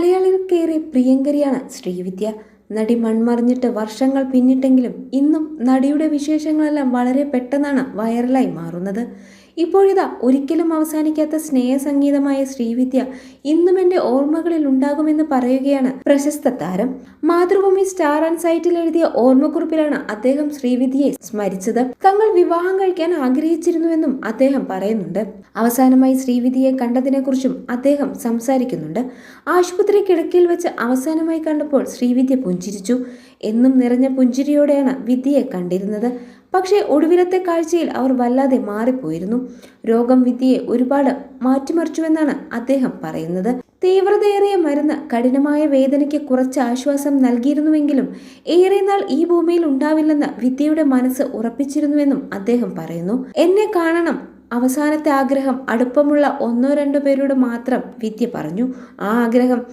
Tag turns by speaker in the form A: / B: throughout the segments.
A: മലയാളികൾക്കേറെ പ്രിയങ്കരിയാണ് ശ്രീവിദ്യ. നടി മൺമറിഞ്ഞിട്ട് വർഷങ്ങൾ പിന്നിട്ടെങ്കിലും ഇന്നും നടിയുടെ വിശേഷങ്ങളെല്ലാം വളരെ പെട്ടെന്നാണ് വൈറലായി മാറുന്നത്. ഇപ്പോഴിതാ ഒരിക്കലും അവസാനിക്കാത്ത സ്നേഹസംഗീതമായ ശ്രീവിദ്യ ഇന്നും എന്റെ ഓർമ്മകളിൽ ഉണ്ടാകുമെന്ന് പറയുകയാണ് പ്രശസ്ത താരം. മാതൃഭൂമി സ്റ്റാർ ആൻഡ് സൈറ്റിൽ എഴുതിയ ഓർമ്മക്കുറിപ്പിലാണ് അദ്ദേഹം ശ്രീവിദ്യയെ സ്മരിച്ചത്. തങ്ങൾ വിവാഹം കഴിക്കാൻ ആഗ്രഹിച്ചിരുന്നുവെന്നും അദ്ദേഹം പറയുന്നുണ്ട്. അവസാനമായി ശ്രീവിദ്യയെ കണ്ടതിനെക്കുറിച്ചും അദ്ദേഹം സംസാരിക്കുന്നുണ്ട്. ആശുപത്രി കിടക്കയിൽ വെച്ച് അവസാനമായി കണ്ടപ്പോൾ ശ്രീവിദ്യ പുഞ്ചിരിച്ചു. എന്നും നിറഞ്ഞ പുഞ്ചിരിയോടെയാണ് വിദ്യയെ കണ്ടിരുന്നത്. പക്ഷേ ഒടുവിലത്തെ കാഴ്ചയിൽ അവർ വല്ലാതെ മാറിപ്പോയിരുന്നു. രോഗം വിദ്യയെ ഒരുപാട് മാറ്റിമറിച്ചുവെന്നാണ് അദ്ദേഹം പറയുന്നത്. തീവ്രതയേറിയ മരുന്ന് കഠിനമായ വേദനയ്ക്ക് കുറച്ച് ആശ്വാസം നൽകിയിരുന്നുവെങ്കിലും ഏറെ നാൾ ഈ ഭൂമിയിൽ ഉണ്ടാവില്ലെന്ന് വിദ്യയുടെ മനസ്സ് ഉറപ്പിച്ചിരുന്നുവെന്നും അദ്ദേഹം പറയുന്നു. എന്നെ കാണണം. അവസാനത്തെ ആഗ്രഹം അടുപ്പമുള്ള ഒന്നോ രണ്ടോ പേരോട് മാത്രം വിദ്യ പറഞ്ഞു. ആ ആഗ്രഹം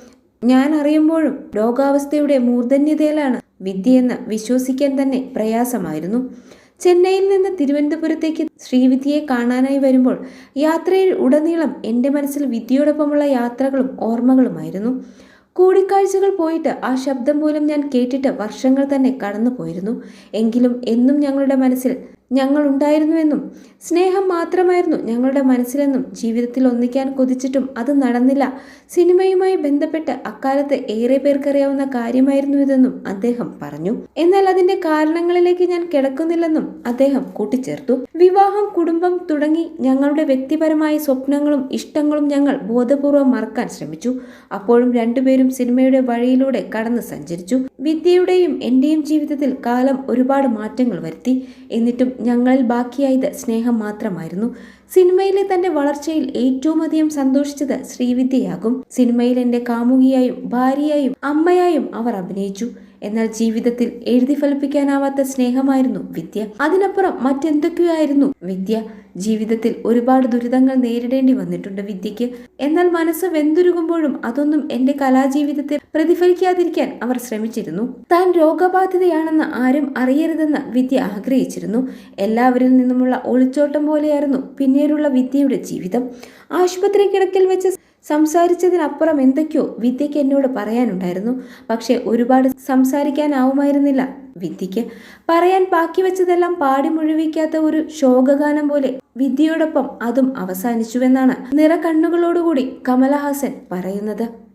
A: ഞാൻ അറിയുമ്പോഴും രോഗാവസ്ഥയുടെ മൂർധന്യതയിലാണ് വിദ്യയെന്ന് വിശ്വസിക്കാൻ തന്നെ പ്രയാസമായിരുന്നു. ചെന്നൈയിൽ നിന്ന് തിരുവനന്തപുരത്തേക്ക് ശ്രീവിദ്യയെ കാണാനായി വരുമ്പോൾ യാത്രയിൽ ഉടനീളം എന്റെ മനസ്സിൽ വിദ്യയോടൊപ്പമുള്ള യാത്രകളും ഓർമ്മകളുമായിരുന്നു. കൂടിക്കാഴ്ചകൾ പോയിട്ട് ആ ശബ്ദം പോലും ഞാൻ കേട്ടിട്ട് വർഷങ്ങൾ തന്നെ കടന്നു പോയിരുന്നു എങ്കിലും എന്നും ഞങ്ങളുടെ മനസ്സിൽ ഞങ്ങൾ ഉണ്ടായിരുന്നുവെന്നും സ്നേഹം മാത്രമായിരുന്നു ഞങ്ങളുടെ മനസ്സിലെന്നും ജീവിതത്തിൽ ഒന്നിക്കാൻ കൊതിച്ചിട്ടും അത് നടന്നില്ല. സിനിമയുമായി ബന്ധപ്പെട്ട് അക്കാലത്ത് ഏറെ പേർക്കറിയാവുന്ന കാര്യമായിരുന്നു ഇതെന്നും അദ്ദേഹം പറഞ്ഞു. എന്നാൽ അതിന്റെ കാരണങ്ങളിലേക്ക് ഞാൻ കിടക്കുന്നില്ലെന്നും അദ്ദേഹം കൂട്ടിച്ചേർത്തു. വിവാഹം കുടുംബം തുടങ്ങി ഞങ്ങളുടെ വ്യക്തിപരമായ സ്വപ്നങ്ങളും ഇഷ്ടങ്ങളും ഞങ്ങൾ ബോധപൂർവം മറക്കാൻ ശ്രമിച്ചു. അപ്പോഴും രണ്ടുപേരും സിനിമയുടെ വഴിയിലൂടെ കടന്നു സഞ്ചരിച്ചു. വിദ്യയുടെയും എന്റെയും ജീവിതത്തിൽ കാലം ഒരുപാട് മാറ്റങ്ങൾ വരുത്തി. എന്നിട്ടും ഞങ്ങളിൽ ബാക്കിയായത് സ്നേഹം മാത്രമായിരുന്നു. സിനിമയിലെ തന്റെ വളർച്ചയിൽ ഏറ്റവും അധികം സന്തോഷിച്ചത് ശ്രീവിദ്യയാകും. സിനിമയിൽ എന്റെ കാമുകിയായും ഭാര്യയായും അമ്മയായും അവർ അഭിനയിച്ചു. എന്നാൽ ജീവിതത്തിൽ എഴുതി ഫലിപ്പിക്കാനാവാത്ത സ്നേഹമായിരുന്നു വിദ്യ. അതിനപ്പുറം മറ്റെന്തൊക്കെയായിരുന്നു? വിദ്യ. ജീവിതത്തിൽ ഒരുപാട് ദുരിതങ്ങൾ നേരിടേണ്ടി വന്നിട്ടുണ്ട് വിദ്യക്ക് എന്നാൽ മനസ്സ് വെന്തുരുകുമ്പോഴും അതൊന്നും എന്റെ കലാജീവിതത്തെ പ്രതിഫലിക്കാതിരിക്കാൻ അവർ ശ്രമിച്ചിരുന്നു. താൻ രോഗബാധിതയാണെന്ന് ആരും അറിയരുതെന്ന് വിദ്യ ആഗ്രഹിച്ചിരുന്നു. എല്ലാവരിൽ നിന്നുമുള്ള ഒളിച്ചോട്ടം പോലെയായിരുന്നു പിന്നീടുള്ള വിദ്യയുടെ ജീവിതം. ആശുപത്രി കിടക്കിൽ വെച്ച് സംസാരിച്ചതിനപ്പുറം എന്തൊക്കെയോ വിദ്യയ്ക്ക് എന്നോട് പറയാനുണ്ടായിരുന്നു. പക്ഷേ ഒരുപാട് സംസാരിക്കാനാവുമായിരുന്നില്ല. വിദ്യയ്ക്ക് പറയാൻ ബാക്കി വെച്ചതെല്ലാം പാടി മുഴുവിക്കാത്ത ഒരു ശോകഗാനം പോലെ വിദ്യയോടൊപ്പം അതും അവസാനിച്ചുവെന്നാണ് നിറകണ്ണുകളോടുകൂടി കമലഹാസൻ പറയുന്നത്.